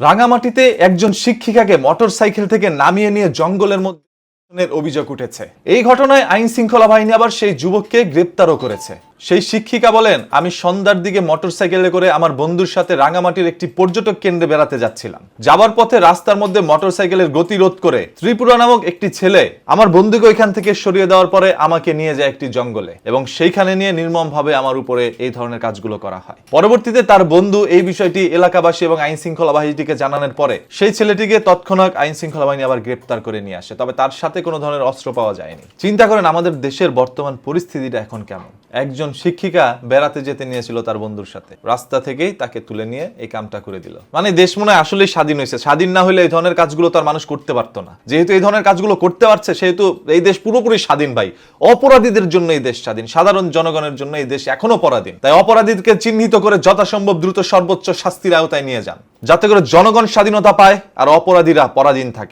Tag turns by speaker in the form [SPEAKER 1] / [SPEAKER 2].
[SPEAKER 1] রাঙামাটিতে একজন শিক্ষিকাকে motor cycle থেকে নামিয়ে নিয়ে জঙ্গলের মধ্যে অভিযোগ উঠেছে। এই ঘটনায় আইন শৃঙ্খলা বাহিনী আবার সেই যুবককে গ্রেপ্তারও করেছে। সেই শিক্ষিকা বলেন, আমি সন্ধ্যার দিকে মোটরসাইকেলে করে আমার বন্ধুর সাথে রাঙামাটির একটি পর্যটক কেন্দ্রে বেড়াতে যাচ্ছিলাম। যাবার পথে রাস্তার মধ্যে মোটরসাইকেলের গতিরোধ করে ত্রিপুরা নামক একটি ছেলে আমার বন্ধুকে ওইখান থেকে সরিয়ে দেওয়ার পরে আমাকে নিয়ে যায় একটি জঙ্গলে এবং সেইখানে নিয়ে নির্মমভাবে আমার উপরে এই ধরনের কাজগুলো করা হয়। পরবর্তীতে তার বন্ধু এই বিষয়টি এলাকাবাসী এবং আইন শৃঙ্খলা বাহিনীটিকে জানানোর পরে সেই ছেলেটিকে তৎক্ষণাৎ আইন শৃঙ্খলা বাহিনী আবার গ্রেপ্তার করে নিয়ে আসে, তবে তার সাথে কোনো ধরনের অস্ত্র পাওয়া যায়নি। চিন্তা করেন, আমাদের দেশের বর্তমান পরিস্থিতিটা এখন কেমন? একজন শিক্ষিকা বেড়াতে যেতে নিয়েছিল তার বন্ধুর সাথে। রাস্তা থেকেই তাকে তুলে নিয়ে এই কামটা করে দিল। মানে দেশ মনে হয় আসলেই স্বাধীন হয়েছে। স্বাধীন না হলে এই ধরনের কাজগুলো তার মানুষ করতে পারতো না। যেহেতু এই ধরনের কাজগুলো করতে পারছে, সেহেতু এই দেশ পুরোপুরি স্বাধীন ভাই। অপরাধীদের জন্য এই দেশ স্বাধীন। সাধারণ জনগণের জন্য এই দেশ এখনও পরাধীন। তাই অপরাধীকে চিহ্নিত করে যথাসম্ভব দ্রুত সর্বোচ্চ শাস্তির আওতায় নিয়ে যান। যাতে করে জনগণ স্বাধীনতা পায় আর অপরাধীরা পরাধীন থাকে।